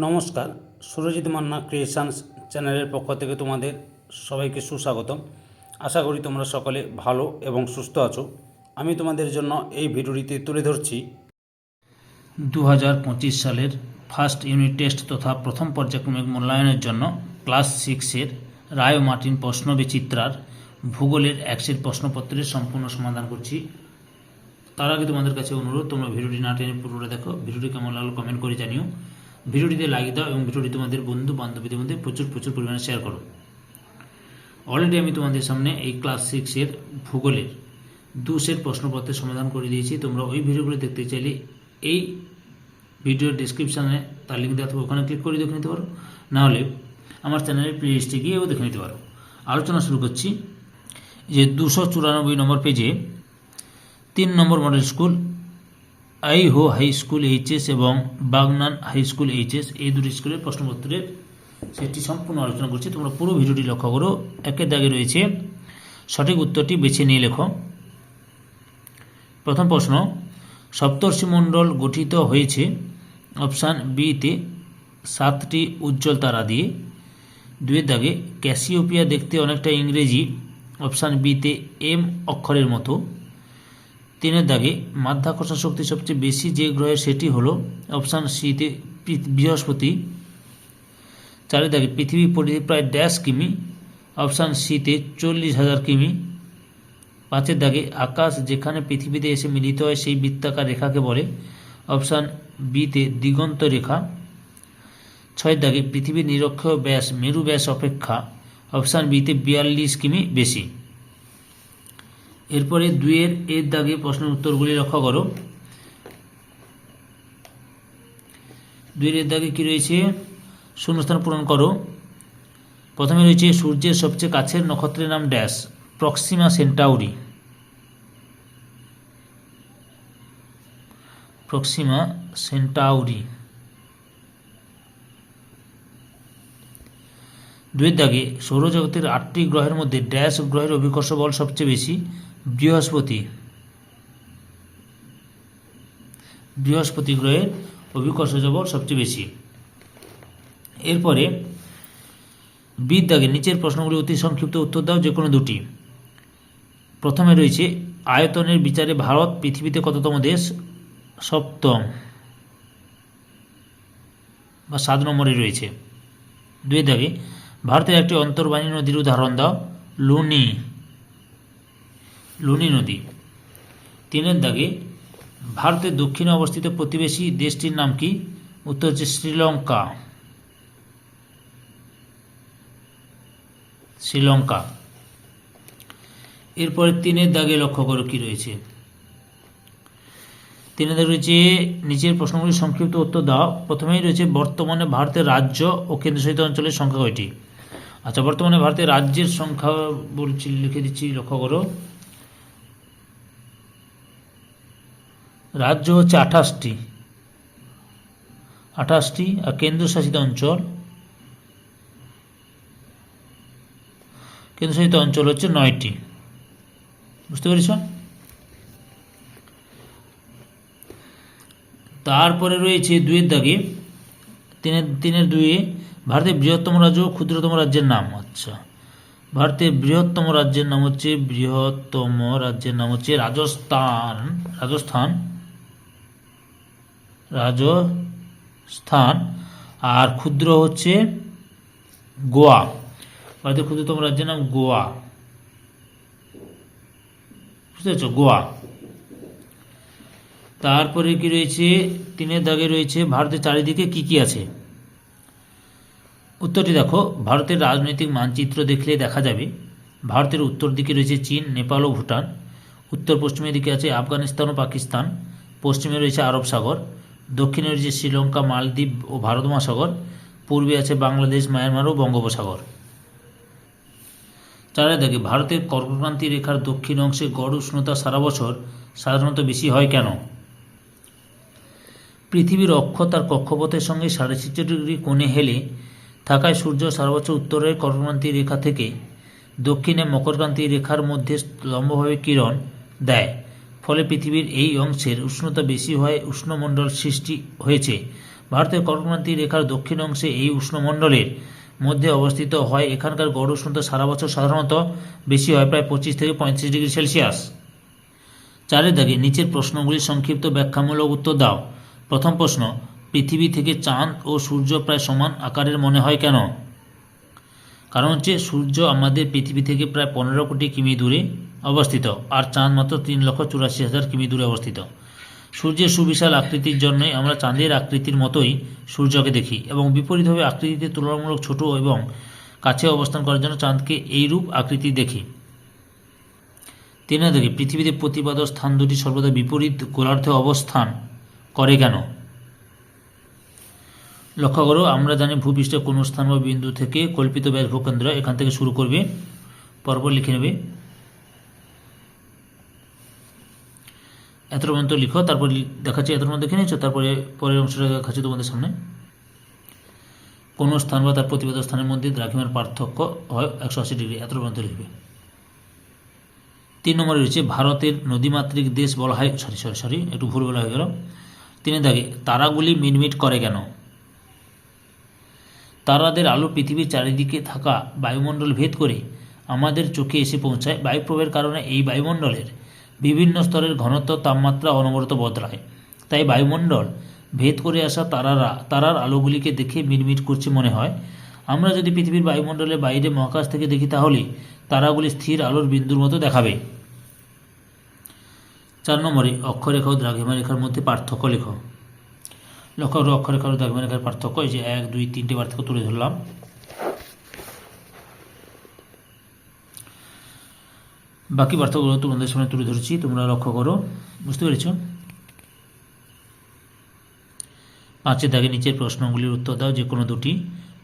নমস্কার, সুরজিৎ মান্না ক্রিয়েশনস চ্যানেলের পক্ষ থেকে তোমাদের সবাইকে সুস্বাগতম। আশা করি তোমরা সকলে ভালো এবং সুস্থ আছো। আমি তোমাদের জন্য এই ভিডিওটিতে তুলে ধরছি দু হাজার পঁচিশ সালের ফার্স্ট ইউনিট টেস্ট তথা প্রথম পর্যায়ক্রমিক মূল্যায়নের জন্য ক্লাস সিক্সের রায় মার্টিন প্রশ্ন বিচিত্রার ভূগোলের একশের প্রশ্নপত্রের সম্পূর্ণ সমাধান করছি। তার আগে তোমাদের কাছে অনুরোধ, তোমরা ভিডিওটি না টেনে পুরোটা দেখো। ভিডিওটি কেমন লাগল কমেন্ট করে জানিও। ভিডিওটিতে লাইক দাও এবং ভিডিওটি তোমাদের বন্ধু বান্ধবীদের মধ্যে প্রচুর প্রচুর পরিমাণে শেয়ার করো। অলরেডি আমি তোমাদের সামনে এই ক্লাস সিক্সের ভূগোলের দু সেট প্রশ্নপত্রের সমাধান করে দিয়েছি। তোমরা ওই ভিডিওগুলো দেখতে চাইলে এই ভিডিওর ডিসক্রিপশানে তার লিঙ্ক দেওয়া থাকবে। ওখানে ক্লিক করে দেখে নিতে পারো। নাহলে আমার চ্যানেলের প্লে লিস্টে গিয়েও দেখে নিতে পারো। আলোচনা শুরু করছি। যে দুশো চুরানব্বই নম্বর পেজে তিন নম্বর মডেল স্কুল আই হো হাই স্কুল এইচএস এবং বাগনান হাই স্কুল এইচএস, এই দুটি স্কুলের প্রশ্নপত্রের সেটি সম্পূর্ণ আলোচনা করছি। তোমরা পুরো ভিডিওটি লক্ষ্য করো একের দাগে রয়েছে। সঠিক উত্তরটি বেছে নিয়ে লেখো। প্রথম প্রশ্ন সপ্তর্ষিমণ্ডল গঠিত হয়েছে অপশান বিতে সাতটি উজ্জ্বল তারা দিয়ে। দুয়ের দাগে, ক্যাসিওপিয়া দেখতে অনেকটা ইংরেজি, অপশান বিতে এম অক্ষরের মতো। তিনের দাগে মাধ্যাকর্ষণ শক্তি সবচেয়ে বেশি যে গ্রহের সেটি হলো অপশান সিতে বৃহস্পতি। চারের দাগে পৃথিবী পরিধি প্রায় ড্যাশ কিমি, অপশান সিতে চল্লিশ হাজার কিমি। পাঁচের দাগে আকাশ যেখানে পৃথিবীতে এসে মিলিত হয় সেই বৃত্তাকার রেখাকে বলে অপশান বিতে দিগন্ত রেখা। ছয়ের দাগে পৃথিবীর নিরক্ষীয় ব্যাস মেরু ব্যাস অপেক্ষা, অপশান বিতে বিয়াল্লিশ কিমি বেশি। এরপরে দুইয়ের এর দাগে প্রশ্নের উত্তরগুলি লক্ষ্য করো। দুইয়ের এর দাগে কী রয়েছে? শূন্যস্থান পূরণ করো। প্রথমে রয়েছে সূর্যের সবচেয়ে কাছের নক্ষত্রের নাম dash, Proxima Centauri. Proxima Centauri. দুয়ের দাগে সৌরজগতের আটটি গ্রহের মধ্যে ড্যাশ গ্রহের অভিকর্ষ বল সবচেয়ে বেশি। বৃহস্পতি। বৃহস্পতি গ্রহের অভিকর্ষ বল সবচেয়ে বেশি। এরপরে বিদ নিচের প্রশ্নগুলি অতি সংক্ষিপ্ত উত্তর দাও যে কোনো দুটি। প্রথমে রয়েছে, আয়তনের বিচারে ভারত পৃথিবীতে কততম দেশ? সপ্তম। বা সাত নম্বরে রয়েছে। দুই দাগে, ভারতের একটি অন্তর্বাণী নদীর উদাহরণ দাও, লুনি। লুনি নদী। তিনের দাগে ভারতের দক্ষিণে অবস্থিত প্রতিবেশী দেশটির নাম কি? উত্তর হচ্ছে শ্রীলঙ্কা। শ্রীলঙ্কা। এরপরে তিনের দাগে লক্ষ্য করো কি রয়েছে? তিনের দাগে রয়েছে, নিচের প্রশ্নগুলি সংক্ষিপ্ত উত্তর দাও। প্রথমেই রয়েছে, বর্তমানে ভারতের রাজ্য ও কেন্দ্রশাসিত অঞ্চলের সংখ্যা কয়টি? আচ্ছা বর্তমানে ভারতের রাজ্যের সংখ্যা বলছি, লিখে দিচ্ছি, লক্ষ্য করো। রাজ্য হচ্ছে আঠাশটি। আঠাশটি, আর কেন্দ্রশাসিত অঞ্চল? কেন্দ্রশাসিত অঞ্চল হচ্ছে নয়টি। বুঝতে পেরেছ তারপরে রয়েছে দুয়ের দাগে। তিনের তিনের দুয়ে ভারতের বৃহত্তম রাজ্য ও ক্ষুদ্রতম রাজ্যের নাম। আচ্ছা। ভারতের বৃহত্তম রাজ্যের নাম হচ্ছে বৃহত্তম রাজ্যের নাম হচ্ছে রাজস্থান। রাজস্থান। রাজস্থান। আর ক্ষুদ্র হচ্ছে গোয়া। ভারতের ক্ষুদ্রতম রাজ্যের নাম গোয়া। বুঝতে পারছ? গোয়া। তারপরে কি রয়েছে? তিনের দাগে রয়েছে ভারতের চারিদিকে কি কি আছে? উত্তরটি দেখো। ভারতের রাজনৈতিক মানচিত্র দেখলে দেখা যাবে। ভারতের উত্তর দিকে রয়েছে চীন, নেপাল ও ভুটান। উত্তর পশ্চিমের দিকে আছে আফগানিস্তান ও পাকিস্তান। পশ্চিমে রয়েছে আরব সাগর। দক্ষিণে রয়েছে শ্রীলঙ্কা, মালদ্বীপ ও ভারত মহাসাগর, পূর্বে আছে বাংলাদেশ, মায়ানমার ও বঙ্গোপসাগর। চারে দেখে, ভারতের কর্কক্রান্তি রেখার দক্ষিণ অংশে গড় উষ্ণতা সারা বছর সাধারণত বেশি হয় কেন? পৃথিবীর অক্ষ তার কক্ষপথের সঙ্গে সাড়ে ছেচল্লিশ ডিগ্রি কোণে হেলে থাকায় সূর্য সারা বছর উত্তরের কর্কক্রান্তি রেখা থেকে দক্ষিণে মকরক্রান্তি রেখার মধ্যে লম্বভাবে কিরণ দেয়। ফলে পৃথিবীর এই অংশের উষ্ণতা বেশি হওয়ায় উষ্ণমণ্ডল সৃষ্টি হয়েছে। ভারতের কর্কক্রান্তি রেখার দক্ষিণ অংশে এই উষ্ণমণ্ডলের মধ্যে অবস্থিত হয়। এখানকার গড় উষ্ণতা সারা বছর সাধারণত বেশি হয়, প্রায় পঁচিশ থেকে পঁয়ত্রিশ ডিগ্রি সেলসিয়াস। চারের দাগে নিচের প্রশ্নগুলির সংক্ষিপ্ত ব্যাখ্যামূলক উত্তর দাও। প্রথম প্রশ্ন, পৃথিবী থেকে চাঁদ ও সূর্য প্রায় সমান আকারের মনে হয় কেন? কারণ হচ্ছে সূর্য আমাদের পৃথিবী থেকে প্রায় পনেরো কোটি কিমি দূরে। অবস্থিত, আর চাঁদ মাত্র তিন লক্ষ চুরাশি হাজার কিমি দূরে অবস্থিত। সূর্যের সুবিশাল আকৃতির জন্যই আমরা চাঁদের আকৃতির মতোই সূর্যকে দেখি এবং বিপরীতভাবে আকৃতিতে তুলনামূলক ছোট এবং কাছে অবস্থান করার জন্য চাঁদকে এইরূপ আকৃতি দেখি। তিন দেখি, পৃথিবীতে প্রতিপাদ স্থান দুটি সর্বদা বিপরীত গোলার্ধে অবস্থান করে কেন? লক্ষ্য করো, আমরা জানি ভূপৃষ্ঠে কোনো স্থান বা বিন্দু থেকে কল্পিত ব্যাস ভূকেন্দ্র এখান থেকে শুরু করবে, পরপর লিখে নেবে। এত পর্যন্ত লিখো, তারপর দেখাচ্ছি এত পর্যন্ত দেখে নিচ্ছ তারপরে পরের অংশটা দেখাচ্ছি তোমাদের সামনে। কোনো স্থান বা তার প্রতিপাদ স্থানের মধ্যে দ্রাঘিমার পার্থক্য হয় একশো আশি ডিগ্রি এত পর্যন্ত লিখবে। তিন নম্বরে রয়েছে, ভারতের নদীমাতৃক দেশ বলা হয় সরি সরি সরি একটু ভুল বলা হয়ে গেল। তিনি দাগে তারাগুলি মিটমিট করে কেন? তারাদের আলো পৃথিবীর চারিদিকে থাকা বায়ুমণ্ডল ভেদ করে আমাদের চোখে এসে পৌঁছায়। বায়ুপ্রবাহের কারণে এই বায়ুমণ্ডলের বিভিন্ন স্তরের ঘনত্ব তাপমাত্রা অনবরত বদলায়। তাই বায়ুমণ্ডল ভেদ করে আসা তারারা, তারার আলোগুলিকে দেখে মিটমিট করছে মনে হয়। আমরা যদি পৃথিবীর বায়ুমণ্ডলের বাইরে মহাকাশ থেকে দেখি তাহলে তারাগুলি স্থির আলোর বিন্দুর মতো দেখাবে। চার নম্বরে, অক্ষরেখা ও দ্রাঘিমা রেখার মধ্যে পার্থক্য লেখ। লক্ষ্য অক্ষরেখা ও দ্রাঘিমা রেখার পার্থক্য, এই যে এক, দুই, তিনটে পার্থক্য তুলে ধরলাম। বাকি পার্থক্যগুলো তোমাদের সামনে তুলে ধরেছি, তোমরা লক্ষ্য করো। বুঝতে পেরেছ? পাঁচের দাগে নিচের প্রশ্নগুলির উত্তর দাও, যে কোনো দুটি।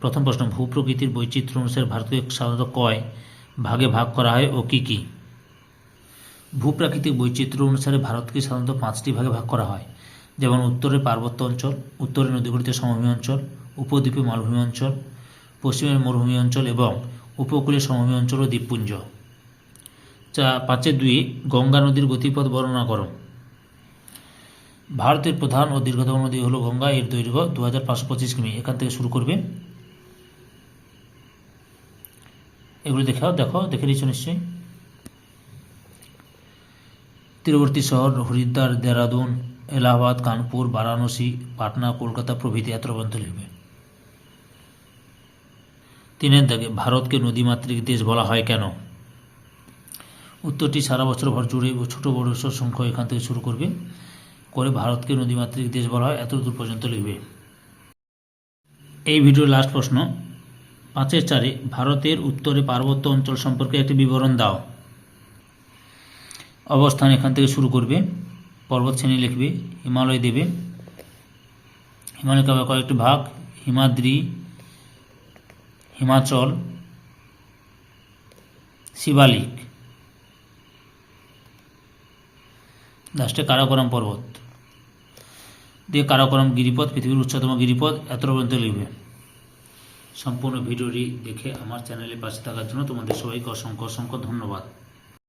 প্রথম প্রশ্ন ভূপ্রকৃতির বৈচিত্র্য অনুসারে ভারতকে সাধারণত কয় ভাগে ভাগ করা হয় ও কী কী? ভূপ্রাকৃতিক বৈচিত্র্য অনুসারে ভারতকে সাধারণত পাঁচটি ভাগে ভাগ করা হয়। যেমন উত্তরে পার্বত্য অঞ্চল, উত্তরে নদীগঠিত সমভূমি অঞ্চল, উপদ্বীপে মালভূমি অঞ্চল পশ্চিমের মরুভূমি অঞ্চল এবং উপকূলীয় সমভূমি অঞ্চল ও দ্বীপপুঞ্জ। চা দুই গঙ্গা নদীর গতিপথ বর্ণনা করো। ভারতের প্রধান ও দীর্ঘতম নদী হলো গঙ্গা, এর দৈর্ঘ্য দু হাজার পাঁচশো পঁচিশ কিমি। এখান থেকে শুরু করবে। এগুলো দেখাও, দেখো, দেখে নিচ্ছ নিশ্চয়ই। তীরবর্তী শহর, হরিদ্বার, দেরাদুন, এলাহাবাদ, কানপুর, বারাণসী, পাটনা, কলকাতা প্রভৃতি এত লিখবে। তিনের দাগে ভারতকে নদীমাতৃক দেশ বলা হয় কেন? উত্তরটি সারা বছর ভর জুড়ে ছোটো বড় সংখ্যা এখান থেকে শুরু করবে। করে ভারতকে নদীমাতৃক দেশ বলা হয় এত দূর পর্যন্ত লিখবে। এই ভিডিওর লাস্ট প্রশ্ন, পাঁচের চারে ভারতের উত্তরে পার্বত্য অঞ্চল সম্পর্কে একটি বিবরণ দাও। অবস্থান এখান থেকে শুরু করবে, পর্বত শ্রেণি লিখবে, হিমালয় দেবে। হিমালয় কয়েকটি ভাগ, হিমাদ্রি, হিমাচল, শিবালিক। লাস্টে কারাকরম পর্বত। দিয়ে কারাকরম গিরিপথ, পৃথিবীর উচ্চতম গিরিপথ, এত পর্যন্ত লিখবে। সম্পূর্ণ ভিডিওটি দেখে আমার চ্যানেলে পাশে থাকার জন্য তোমাদের সবাইকে অসংখ্য অসংখ্য ধন্যবাদ।